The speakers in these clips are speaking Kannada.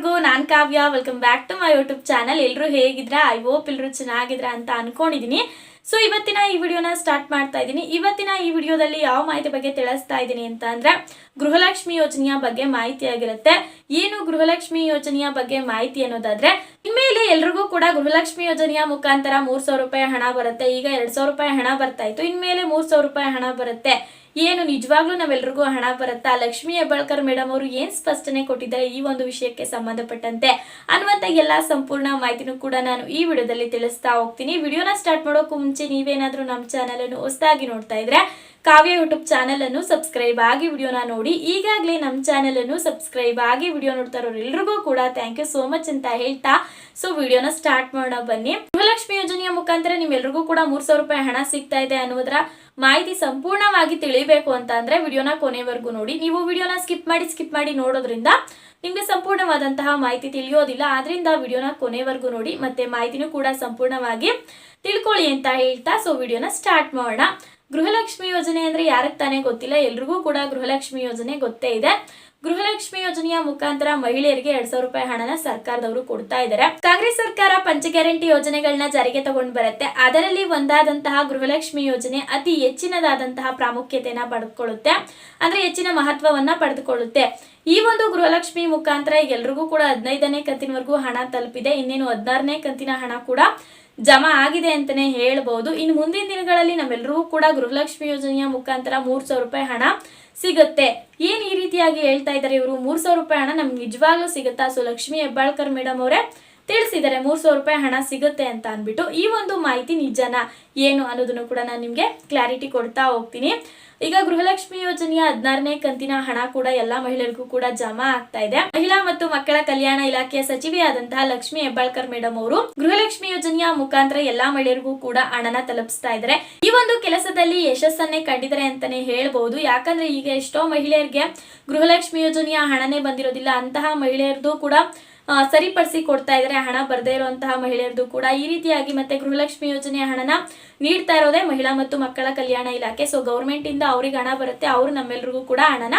ಎಲ್ರಿಗೂ ನಾನ್ Kavya welcome back to my YouTube channel ಎಲ್ಲರೂ ಹೇಗಿದ್ರ? ಐ ಹೋಪ್ ಎಲ್ಲರೂ ಚೆನ್ನಾಗಿದ್ರ ಅಂತ ಅನ್ಕೊಂಡಿದೀನಿ. ಸೊ ಇವತ್ತಿನ ಈ ವಿಡಿಯೋನ ಸ್ಟಾರ್ಟ್ ಮಾಡ್ತಾ ಇದ್ದೀನಿ ಇವತ್ತಿನ ಈ ವಿಡಿಯೋದಲ್ಲಿ ಯಾವ ಮಾಹಿತಿ ಬಗ್ಗೆ ತಿಳಿಸ್ತಾ ಇದ್ದೀನಿ ಅಂತ ಅಂದ್ರೆ ಗೃಹಲಕ್ಷ್ಮಿ ಯೋಜನೆಯ ಬಗ್ಗೆ ಮಾಹಿತಿ ಆಗಿರುತ್ತೆ. ಏನು ಗೃಹಲಕ್ಷ್ಮಿ ಯೋಜನೆಯ ಬಗ್ಗೆ ಮಾಹಿತಿ ಅನ್ನೋದಾದ್ರೆ, ಇನ್ಮೇಲೆ ಎಲ್ರಿಗೂ ಕೂಡ ಗೃಹಲಕ್ಷ್ಮಿ ಯೋಜನೆಯ ಮುಖಾಂತರ ಮೂರ್ ಸಾವಿರ ರೂಪಾಯಿ ಹಣ ಬರುತ್ತೆ. ಈಗ ಎರಡ್ ಸಾವಿರ ರೂಪಾಯಿ ಹಣ ಬರ್ತಾ ಇತ್ತು. ಇನ್ಮೇಲೆ ಮೂರ್ ಸಾವಿರ ರೂಪಾಯಿ ಹಣ ಬರುತ್ತೆ. ಏನು ನಿಜವಾಗ್ಲೂ ನಾವೆಲ್ರಿಗೂ ಹಣ ಬರುತ್ತಾ? ಲಕ್ಷ್ಮೀ ಹೆಬ್ಬಾಳ್ಕರ್ ಮೇಡಮ್ ಅವರು ಏನ್ ಸ್ಪಷ್ಟನೆ ಕೊಟ್ಟಿದ್ದಾರೆ ಈ ಒಂದು ವಿಷಯಕ್ಕೆ ಸಂಬಂಧಪಟ್ಟಂತೆ? ಅನ್ನುವಂತ ಎಲ್ಲಾ ಸಂಪೂರ್ಣ ಮಾಹಿತಿನೂ ಕೂಡ ನಾನು ಈ ವಿಡಿಯೋದಲ್ಲಿ ತಿಳಿಸ್ತಾ ಹೋಗ್ತೀನಿ. ವಿಡಿಯೋನ ಸ್ಟಾರ್ಟ್ ಮಾಡೋಕ್ಕೂ ಮುಂಚೆ ನೀವೇನಾದ್ರೂ ನಮ್ಮ ಚಾನೆಲ್ ಅನ್ನು ಹೊಸದಾಗಿ ನೋಡ್ತಾ ಇದ್ರೆ ಕಾವ್ಯ ಯೂಟ್ಯೂಬ್ ಚಾನಲ್ ಅನ್ನು ಸಬ್ಸ್ಕ್ರೈಬ್ ಆಗಿ ವಿಡಿಯೋನ ನೋಡಿ. ಈಗಾಗಲೇ ನಮ್ಮ ಚಾನಲ್ ಅನ್ನು ಸಬ್ಸ್ಕ್ರೈಬ್ ಆಗಿ ವಿಡಿಯೋ ನೋಡ್ತಾ ಇರೋರು ಎಲ್ರಿಗೂ ಕೂಡ ಥ್ಯಾಂಕ್ ಯು ಸೋ ಮಚ್ ಅಂತ ಹೇಳ್ತಾ. ಸೊ ವಿಡಿಯೋನ ಸ್ಟಾರ್ಟ್ ಮಾಡೋಣ ಬನ್ನಿ. ಗೃಹಲಕ್ಷ್ಮಿ ಯೋಜನೆಯ ಮುಖಾಂತರ ನಿಮ್ಮೆಲ್ರಿಗೂ ಕೂಡ ಮೂರ್ ಸಾವಿರ ರೂಪಾಯಿ ಹಣ ಸಿಗ್ತಾ ಇದೆ ಅನ್ನೋದ್ರ ಮಾಹಿತಿ ಸಂಪೂರ್ಣವಾಗಿ ತಿಳಿಬೇಕು ಅಂತ ಅಂದ್ರೆ ವಿಡಿಯೋನ ಕೊನೆವರೆಗೂ ನೋಡಿ. ನೀವು ವಿಡಿಯೋನ ಸ್ಕಿಪ್ ಮಾಡಿ ಸ್ಕಿಪ್ ಮಾಡಿ ನೋಡೋದ್ರಿಂದ ನಿಮ್ಗೆ ಸಂಪೂರ್ಣವಾದಂತಹ ಮಾಹಿತಿ ತಿಳಿಯೋದಿಲ್ಲ. ಆದ್ರಿಂದ ವಿಡಿಯೋನ ಕೊನೆವರೆಗೂ ನೋಡಿ. ಮತ್ತೆ ಮಾಹಿತಿನೂ ಕೂಡ ಸಂಪೂರ್ಣವಾಗಿ ತಿಳ್ಕೊಳ್ಳಿ ಅಂತ ಹೇಳ್ತಾ. ಸೊ ವಿಡಿಯೋನ ಸ್ಟಾರ್ಟ್ ಮಾಡೋಣ. ಗೃಹಲಕ್ಷ್ಮಿ ಯೋಜನೆ ಅಂದ್ರೆ ಯಾರಿಗೆ ತಾನೇ ಗೊತ್ತಿಲ್ಲ, ಎಲ್ರಿಗೂ ಕೂಡ ಗೃಹಲಕ್ಷ್ಮಿ ಯೋಜನೆ ಗೊತ್ತೇ ಇದೆ. ಗೃಹಲಕ್ಷ್ಮಿ ಯೋಜನೆಯ ಮುಖಾಂತರ ಮಹಿಳೆಯರಿಗೆ ಎರಡ್ ಸಾವಿರ ರೂಪಾಯಿ ಹಣನ ಸರ್ಕಾರದವರು ಕೊಡ್ತಾ ಇದ್ದಾರೆ ಕಾಂಗ್ರೆಸ್ ಸರ್ಕಾರ ಪಂಚ ಗ್ಯಾರಂಟಿ ಯೋಜನೆಗಳನ್ನ ಜಾರಿಗೆ ತಗೊಂಡು ಬರುತ್ತೆ. ಅದರಲ್ಲಿ ಒಂದಾದಂತಹ ಗೃಹಲಕ್ಷ್ಮಿ ಯೋಜನೆ ಅತಿ ಹೆಚ್ಚಿನದಾದಂತಹ ಪ್ರಾಮುಖ್ಯತೆಯನ್ನ ಪಡೆದುಕೊಳ್ಳುತ್ತೆ ಅಂದ್ರೆ ಹೆಚ್ಚಿನ ಮಹತ್ವವನ್ನ ಪಡೆದುಕೊಳ್ಳುತ್ತೆ. ಈ ಒಂದು ಗೃಹಲಕ್ಷ್ಮಿ ಮುಖಾಂತರ ಎಲ್ರಿಗೂ ಕೂಡ ಹದಿನೈದನೇ ಕಂತಿನವರೆಗೂ ಹಣ ತಲುಪಿದೆ. ಇನ್ನೇನು ಹದಿನಾರನೇ ಕಂತಿನ ಹಣ ಕೂಡ ಜಮಾ ಆಗಿದೆ ಅಂತಾನೆ ಹೇಳ್ಬೋದು. ಇನ್ನು ಮುಂದಿನ ದಿನಗಳಲ್ಲಿ ನಮ್ಮೆಲ್ಲರಿಗೂ ಕೂಡ ಗೃಹಲಕ್ಷ್ಮಿ ಯೋಜನೆಯ ಮುಖಾಂತರ ಮೂರ್ ಸಾವಿರ ರೂಪಾಯಿ ಹಣ ಸಿಗುತ್ತೆ. ಏನ್ ಈ ರೀತಿಯಾಗಿ ಹೇಳ್ತಾ ಇದ್ದಾರೆ ಇವರು? ಮೂರ್ ಸಾವಿರ ರೂಪಾಯಿ ಹಣ ನಮ್ಗೆ ನಿಜವಾಗ್ಲೂ ಸಿಗುತ್ತಾ? ಸೊ ಲಕ್ಷ್ಮಿ ಹೆಬ್ಬಾಳ್ಕರ್ ಮೇಡಮ್ ಅವರೇ ತಿಳಿಸಿದ್ದಾರೆ. ಮೂರ್ ಸಾವಿರ ರೂಪಾಯಿ ಹಣ ಸಿಗುತ್ತೆ ಅಂತ ಅನ್ಬಿಟ್ಟು ಈ ಒಂದು ಮಾಹಿತಿ ನಿಜನ ಏನು ಅನ್ನೋದನ್ನು ಕೂಡ ನಾನು ನಿಮ್ಗೆ ಕ್ಲಾರಿಟಿ ಕೊಡ್ತಾ ಹೋಗ್ತೀನಿ. ಈಗ ಗೃಹಲಕ್ಷ್ಮಿ ಯೋಜನೆಯ ಹದಿನಾರನೇ ಕಂತಿನ ಹಣ ಕೂಡ ಎಲ್ಲಾ ಮಹಿಳೆಯರಿಗೂ ಕೂಡ ಜಮಾ ಆಗ್ತಾ ಇದೆ. ಮಹಿಳಾ ಮತ್ತು ಮಕ್ಕಳ ಕಲ್ಯಾಣ ಇಲಾಖೆಯ ಸಚಿವೆಯಾದಂತಹ ಲಕ್ಷ್ಮಿ ಹೆಬ್ಬಾಳ್ಕರ್ ಮೇಡಮ್ ಅವರು ಗೃಹಲಕ್ಷ್ಮಿ ಯೋಜನೆಯ ಮುಖಾಂತರ ಎಲ್ಲಾ ಮಹಿಳೆಯರಿಗೂ ಕೂಡ ಹಣನ ತಲುಪಿಸ್ತಾ ಇದ್ದಾರೆ. ಈ ಒಂದು ಕೆಲಸದಲ್ಲಿ ಯಶಸ್ಸನ್ನೇ ಕಂಡಿದ್ದಾರೆ ಅಂತಾನೆ ಹೇಳ್ಬಹುದು ಯಾಕಂದ್ರೆ ಈಗ ಎಷ್ಟೋ ಮಹಿಳೆಯರಿಗೆ ಗೃಹಲಕ್ಷ್ಮಿ ಯೋಜನೆಯ ಹಣನೇ ಬಂದಿರೋದಿಲ್ಲ. ಅಂತಹ ಮಹಿಳೆಯರದು ಕೂಡ ಸರಿಪಡಿಸಿ ಕೊಡ್ತಾ ಇದ್ದಾರೆ ಹಣ ಬರದೇ ಇರುವಂತಹ ಮಹಿಳೆಯರದು ಕೂಡ ಈ ರೀತಿಯಾಗಿ ಮತ್ತೆ ಗೃಹಲಕ್ಷ್ಮಿ ಯೋಜನೆಯ ಹಣನ ನೀಡ್ತಾ ಇರೋದೇ ಮಹಿಳಾ ಮತ್ತು ಮಕ್ಕಳ ಕಲ್ಯಾಣ ಇಲಾಖೆ. ಸೊ ಗೌರ್ಮೆಂಟ್ ಇಂದ ಅವ್ರಿಗೆ ಹಣ ಬರುತ್ತೆ, ಅವರು ನಮ್ಮೆಲ್ರಿಗೂ ಕೂಡ ಹಣನ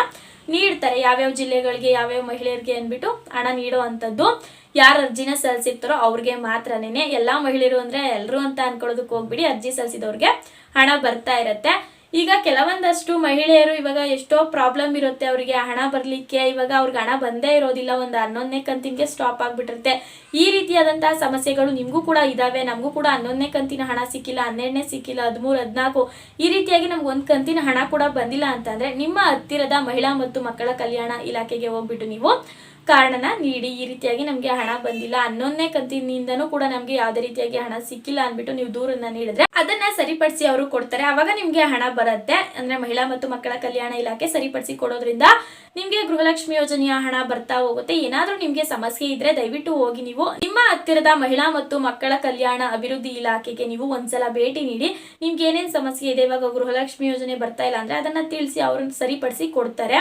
ನೀಡ್ತಾರೆ. ಯಾವ್ಯಾವ ಜಿಲ್ಲೆಗಳಿಗೆ ಯಾವ್ಯಾವ ಮಹಿಳೆಯರಿಗೆ ಅಂದ್ಬಿಟ್ಟು ಹಣ ನೀಡೋ ನೀಡುವಂಥದ್ದು ಯಾರು ಅರ್ಜಿನ ಸಲ್ಲಿಸಿರ್ತಾರೋ ಅವ್ರಿಗೆ ಮಾತ್ರನೇ ಎಲ್ಲಾ ಮಹಿಳೆಯರು ಅಂದ್ರೆ ಎಲ್ಲರೂ ಅಂತ ಅನ್ಕೊಳ್ಳೋದಕ್ಕೆ ಹೋಗ್ಬಿಡಿ, ಅರ್ಜಿ ಸಲ್ಲಿಸಿದವ್ರಿಗೆ ಹಣ ಬರ್ತಾ ಇರತ್ತೆ. ಈಗ ಕೆಲವೊಂದಷ್ಟು ಮಹಿಳೆಯರು ಇವಾಗ ಎಷ್ಟೋ ಪ್ರಾಬ್ಲಮ್ ಇರುತ್ತೆ. ಅವರಿಗೆ ಹಣ ಬರಲಿಕ್ಕೆ, ಇವಾಗ ಅವ್ರಿಗೆ ಹಣ ಬಂದೇ ಇರೋದಿಲ್ಲ. ಒಂದು ಹನ್ನೊಂದನೇ ಕಂತಿಗೆ ಸ್ಟಾಪ್ ಆಗ್ಬಿಟ್ಟಿರುತ್ತೆ. ಈ ರೀತಿಯಾದಂತಹ ಸಮಸ್ಯೆಗಳು ನಿಮಗೂ ಕೂಡ ಇದಾವೆ. ನಮಗೂ ಕೂಡ ಹನ್ನೊಂದನೇ ಕಂತಿನ ಹಣ ಸಿಕ್ಕಿಲ್ಲ, ಹನ್ನೆರಡನೇ ಸಿಕ್ಕಿಲ್ಲ, ಹದಿಮೂರು, ಹದಿನಾಲ್ಕು. ಈ ರೀತಿಯಾಗಿ ನಮ್ಗೆ ಒಂದು ಕಂತಿನ ಹಣ ಕೂಡ ಬಂದಿಲ್ಲ ಅಂತಂದ್ರೆ ನಿಮ್ಮ ಹತ್ತಿರದ ಮಹಿಳಾ ಮತ್ತು ಮಕ್ಕಳ ಕಲ್ಯಾಣ ಇಲಾಖೆಗೆ ಹೋಗ್ಬಿಟ್ಟು ನೀವು ಕಾರಣನ ನೀಡಿ ಈ ರೀತಿಯಾಗಿ ನಮಗೆ ಹಣ ಬಂದಿಲ್ಲ ಹನ್ನೊಂದನೇ ಕಂತಿನಿಂದನೂ ಕೂಡ ನಮಗೆ ಯಾವುದೇ ರೀತಿಯಾಗಿ ಹಣ ಸಿಕ್ಕಿಲ್ಲ ಅಂದ್ಬಿಟ್ಟು ನೀವು ದೂರನ್ನ ನೀಡಿದ್ರೆ ಅದನ್ನ ಸರಿಪಡಿಸಿ ಅವರು ಕೊಡ್ತಾರೆ. ಅವಾಗ ನಿಮ್ಗೆ ಹಣ ಬರುತ್ತೆ. ಅಂದ್ರೆ ಮಹಿಳಾ ಮತ್ತು ಮಕ್ಕಳ ಕಲ್ಯಾಣ ಇಲಾಖೆ ಸರಿಪಡಿಸಿ ಕೊಡೋದ್ರಿಂದ ನಿಮ್ಗೆ ಗೃಹಲಕ್ಷ್ಮಿ ಯೋಜನೆಯ ಹಣ ಬರ್ತಾ ಹೋಗುತ್ತೆ. ಏನಾದ್ರೂ ನಿಮ್ಗೆ ಸಮಸ್ಯೆ ಇದ್ರೆ ದಯವಿಟ್ಟು ಹೋಗಿ ನೀವು ನಿಮ್ಮ ಹತ್ತಿರದ ಮಹಿಳಾ ಮತ್ತು ಮಕ್ಕಳ ಕಲ್ಯಾಣ ಅಭಿವೃದ್ಧಿ ಇಲಾಖೆಗೆ ನೀವು ಒಂದ್ಸಲ ಭೇಟಿ ನೀಡಿ ನಿಮ್ಗೆ ಏನೇನ್ ಸಮಸ್ಯೆ ಇದೆ, ಇವಾಗ ಗೃಹಲಕ್ಷ್ಮಿ ಯೋಜನೆ ಬರ್ತಾ ಇಲ್ಲ ಅಂದ್ರೆ ಅದನ್ನ ತಿಳಿಸಿ ಅವ್ರನ್ನ ಸರಿಪಡಿಸಿ ಕೊಡ್ತಾರೆ.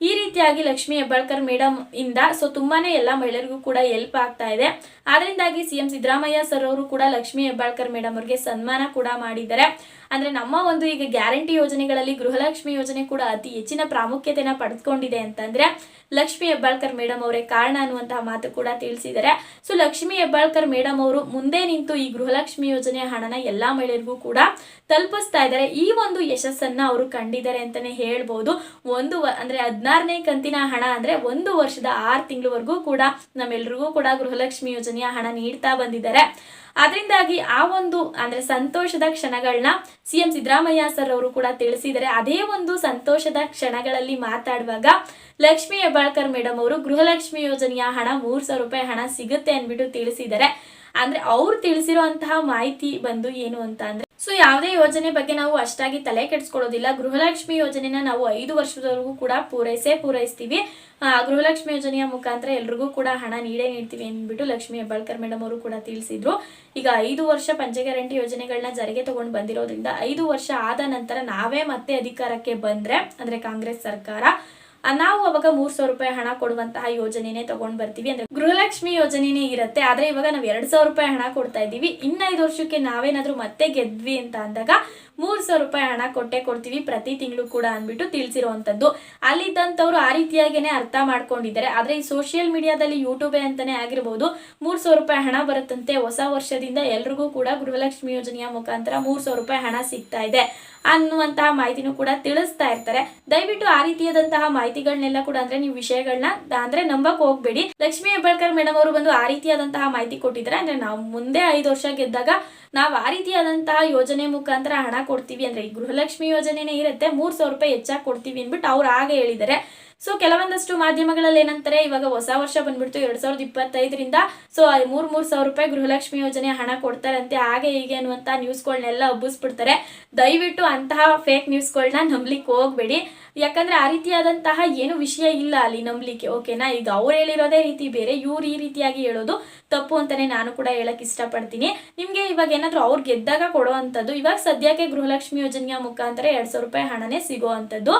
ಈ ರೀತಿಯಾಗಿ ಲಕ್ಷ್ಮಿ ಹೆಬ್ಬಾಳ್ಕರ್ ಮೇಡಮ್ ಇಂದ ಸೊ ತುಂಬಾನೇ ಎಲ್ಲ ಮಹಿಳೆಯರಿಗೂ ಕೂಡ ಹೆಲ್ಪ್ ಆಗ್ತಾ ಇದೆ. ಆದ್ರಿಂದಾಗಿ ಸಿಎಂ ಸಿದ್ದರಾಮಯ್ಯ ಸರ್ ಅವರು ಕೂಡ ಲಕ್ಷ್ಮಿ ಹೆಬ್ಬಾಳ್ಕರ್ ಮೇಡಮ್ ಅವರಿಗೆ ಸನ್ಮಾನ ಕೂಡ ಮಾಡಿದ್ದಾರೆ. ಅಂದ್ರೆ ನಮ್ಮ ಒಂದು ಈಗ ಗ್ಯಾರಂಟಿ ಯೋಜನೆಗಳಲ್ಲಿ ಗೃಹಲಕ್ಷ್ಮಿ ಯೋಜನೆ ಕೂಡ ಅತಿ ಹೆಚ್ಚಿನ ಪ್ರಾಮುಖ್ಯತೆಯನ್ನು ಪಡೆದುಕೊಂಡಿದೆ ಅಂತಂದರೆ ಲಕ್ಷ್ಮಿ ಹೆಬ್ಬಾಳ್ಕರ್ ಮೇಡಮ್ ಅವರೇ ಕಾರಣ ಅನ್ನುವಂತಹ ಮಾತು ಕೂಡ ತಿಳಿಸಿದ್ದಾರೆ. ಸೊ ಲಕ್ಷ್ಮಿ ಹೆಬ್ಬಾಳ್ಕರ್ ಮೇಡಮ್ ಅವರು ಮುಂದೆ ನಿಂತು ಈ ಗೃಹಲಕ್ಷ್ಮಿ ಯೋಜನೆಯ ಹಣನ ಎಲ್ಲಾ ಮಹಿಳೆಯರಿಗೂ ಕೂಡ ತಲುಪಿಸ್ತಾ ಇದ್ದಾರೆ. ಈ ಒಂದು ಯಶಸ್ಸನ್ನ ಅವರು ಕಂಡಿದ್ದಾರೆ ಅಂತಾನೆ ಹೇಳ್ಬೋದು. ಒಂದು ಅಂದ್ರೆ ಹದಿನಾರನೇ ಕಂತಿನ ಹಣ ಅಂದ್ರೆ ಒಂದು ವರ್ಷದ ಆರು ತಿಂಗಳವರೆಗೂ ಕೂಡ ನಮ್ಮೆಲ್ರಿಗೂ ಕೂಡ ಗೃಹಲಕ್ಷ್ಮಿ ಯೋಜನೆಯ ಹಣ ನೀಡ್ತಾ ಬಂದಿದ್ದಾರೆ. ಅದರಿಂದಾಗಿ ಆ ಒಂದು, ಅಂದ್ರೆ ಸಂತೋಷದ ಕ್ಷಣಗಳನ್ನ ಸಿಎಂ ಸಿದ್ದರಾಮಯ್ಯ ಸರ್ ಅವರು ಕೂಡ ತಿಳಿಸಿದರೆ ಅದೇ ಒಂದು ಸಂತೋಷದ ಕ್ಷಣಗಳಲ್ಲಿ ಮಾತಾಡುವಾಗ ಲಕ್ಷ್ಮೀ ಹೆಬ್ಬಾಳ್ಕರ್ ಮೇಡಮ್ ಅವರು ಗೃಹಲಕ್ಷ್ಮಿ ಯೋಜನೆಯ ಹಣ ಮೂರ್ ಸಾವಿರ ರೂಪಾಯಿ ಹಣ ಸಿಗುತ್ತೆ ಅಂದ್ಬಿಟ್ಟು ತಿಳಿಸಿದ್ದಾರೆ ಅಂದ್ರೆ ಅವ್ರು ತಿಳಿಸಿರುವಂತಹ ಮಾಹಿತಿ ಬಂದು ಏನು ಅಂತ ಅಂದ್ರೆ ಸೊ ಯಾವುದೇ ಯೋಜನೆ ಬಗ್ಗೆ ನಾವು ಅಷ್ಟಾಗಿ ತಲೆ ಕೆಡಿಸ್ಕೊಳ್ಳೋದಿಲ್ಲ. ಗೃಹಲಕ್ಷ್ಮಿ ಯೋಜನೆನ ನಾವು ಐದು ವರ್ಷದವರೆಗೂ ಕೂಡ ಪೂರೈಸೇ ಪೂರೈಸ್ತೀವಿ. ಗೃಹಲಕ್ಷ್ಮಿ ಯೋಜನೆಯ ಮುಖಾಂತರ ಎಲ್ರಿಗೂ ಕೂಡ ಹಣ ನೀಡೇ ನೀಡ್ತೀವಿ ಅಂದ್ಬಿಟ್ಟು ಲಕ್ಷ್ಮಿ ಹೆಬ್ಬಾಳ್ಕರ್ ಮೇಡಮ್ ಅವರು ಕೂಡ ತಿಳಿಸಿದ್ರು. ಈಗ ಐದು ವರ್ಷ ಪಂಚ ಗ್ಯಾರಂಟಿ ಯೋಜನೆಗಳನ್ನ ಜಾರಿಗೆ ತಗೊಂಡು ಬಂದಿರೋದ್ರಿಂದ ಐದು ವರ್ಷ ಆದ ನಂತರ ನಾವೇ ಮತ್ತೆ ಅಧಿಕಾರಕ್ಕೆ ಬಂದ್ರೆ, ಅಂದ್ರೆ ಕಾಂಗ್ರೆಸ್ ಸರ್ಕಾರ ನಾವು ಅವಾಗ ಮೂರ್ ಸಾವಿರ ರೂಪಾಯಿ ಹಣ ಕೊಡುವಂತಹ ಯೋಜನೆನೇ ತಗೊಂಡ್ ಬರ್ತೀವಿ ಅಂದ್ರೆ ಗೃಹಲಕ್ಷ್ಮಿ ಯೋಜನೆನೇ ಇರುತ್ತೆ. ಆದ್ರೆ ಇವಾಗ ನಾವು ಎರಡ್ ಸಾವಿರ ರೂಪಾಯಿ ಹಣ ಕೊಡ್ತಾ ಇದೀವಿ ಇನ್ನ ಐದು ವರ್ಷಕ್ಕೆ ನಾವೇನಾದ್ರೂ ಮತ್ತೆ ಗೆದ್ವಿ ಅಂತ ಅಂದಾಗ ಮೂರ್ ಸಾವಿರ ರೂಪಾಯಿ ಹಣ ಕೊಟ್ಟೆ ಕೊಡ್ತೀವಿ ಪ್ರತಿ ತಿಂಗಳು ಕೂಡ ಅಂದ್ಬಿಟ್ಟು ತಿಳಿಸಿರುವಂತದ್ದು. ಅಲ್ಲಿದ್ದಂಥವ್ರು ಆ ರೀತಿಯಾಗೇನೆ ಅರ್ಥ ಮಾಡ್ಕೊಂಡಿದ್ದಾರೆ. ಆದ್ರೆ ಈ ಸೋಷಿಯಲ್ ಮೀಡಿಯಾದಲ್ಲಿ ಯೂಟ್ಯೂಬೇ ಅಂತಾನೆ ಆಗಿರ್ಬೋದು ಮೂರ್ ಸಾವಿರ ರೂಪಾಯಿ ಹಣ ಬರುತ್ತಂತೆ. ಹೊಸ ವರ್ಷದಿಂದ ಎಲ್ರಿಗೂ ಕೂಡ ಗೃಹಲಕ್ಷ್ಮಿ ಯೋಜನೆಯ ಮುಖಾಂತರ ಮೂರ್ ಸಾವಿರ ರೂಪಾಯಿ ಹಣ ಸಿಗ್ತಾ ಇದೆ. ಅನ್ನುವಂತಹ ಮಾಹಿತಿನೂ ಕೂಡ ತಿಳಿಸ್ತಾ ಇರ್ತಾರೆ. ದಯವಿಟ್ಟು ಆ ರೀತಿಯಾದಂತಹ ಮಾಹಿತಿಗಳನ್ನೆಲ್ಲ ಕೂಡ ಅಂದ್ರೆ ನೀವು ವಿಷಯಗಳನ್ನ ಅಂದ್ರೆ ನಂಬಕ್ ಹೋಗ್ಬೇಡಿ. ಲಕ್ಷ್ಮೀ ಹೆಬ್ಬಾಳ್ಕರ್ ಮೇಡಮ್ ಅವರು ಬಂದು ಆ ರೀತಿಯಾದಂತಹ ಮಾಹಿತಿ ಕೊಟ್ಟಿದ್ದಾರೆ ಅಂದ್ರೆ ನಾವು ಮುಂದೆ ಐದು ವರ್ಷ ಗೆದ್ದಾಗ ನಾವು ಆ ರೀತಿಯಾದಂತಹ ಯೋಜನೆ ಮುಖಾಂತರ ಹಣ ಕೊಡ್ತೀವಿ. ಅಂದ್ರೆ ಈ ಗೃಹಲಕ್ಷ್ಮಿ ಯೋಜನೆನೇ ಇರುತ್ತೆ, ಮೂರ್ ಸಾವಿರ ರೂಪಾಯಿ ಹೆಚ್ಚಾಗಿ ಕೊಡ್ತೀವಿ ಅಂದ್ಬಿಟ್ಟು ಅವ್ರು ಆಗ ಹೇಳಿದ್ದಾರೆ. ಸೊ ಕೆಲವೊಂದಷ್ಟು ಮಾಧ್ಯಮಗಳಲ್ಲಿ ಏನಂತಾರೆ, ಇವಾಗ ಹೊಸ ವರ್ಷ ಬಂದ್ಬಿಡ್ತು, ಎರಡ್ ಸಾವಿರದ ಇಪ್ಪತ್ತೈದರಿಂದ. ಸೊ ಮೂರ್ ಮೂರ್ ಸಾವಿರ ರೂಪಾಯಿ ಗೃಹಲಕ್ಷ್ಮಿ ಯೋಜನೆ ಹಣ ಕೊಡ್ತಾರಂತೆ, ಹಾಗೆ ಹೀಗೆ ಅನ್ನುವಂತ ನ್ಯೂಸ್ಗಳನ್ನೆಲ್ಲ ಹಬ್ಬಿಸ್ಬಿಡ್ತಾರೆ. ದಯವಿಟ್ಟು ಅಂತಹ ಫೇಕ್ ನ್ಯೂಸ್ಗಳನ್ನ ನಂಬ್ಲಿಕ್ಕೆ ಹೋಗ್ಬೇಡಿ. ಯಾಕಂದ್ರೆ ಆ ರೀತಿಯಾದಂತಹ ಏನು ವಿಷಯ ಇಲ್ಲ ಅಲ್ಲಿ ನಂಬಲಿಕ್ಕೆ ಓಕೆನಾ ಈಗ ಅವ್ರು ಹೇಳಿರೋದೇ ರೀತಿ, ಬೇರೆ ಇವ್ರು ಈ ರೀತಿಯಾಗಿ ಹೇಳೋದು ತಪ್ಪು ಅಂತಾನೆ ನಾನು ಕೂಡ ಹೇಳಕ್ ಇಷ್ಟಪಡ್ತೀನಿ. ನಿಮ್ಗೆ ಇವಾಗ ಏನಾದ್ರು ಅವ್ರು ಗೆದ್ದಾಗ ಕೊಡುವಂಥದ್ದು ಇವಾಗ ಸದ್ಯಕ್ಕೆ ಗೃಹಲಕ್ಷ್ಮಿ ಯೋಜನೆಯ ಮುಖಾಂತರ ಎರಡ್ ಸಾವಿರ ರೂಪಾಯಿ ಹಣನೇ ಸಿಗುವಂಥದ್ದು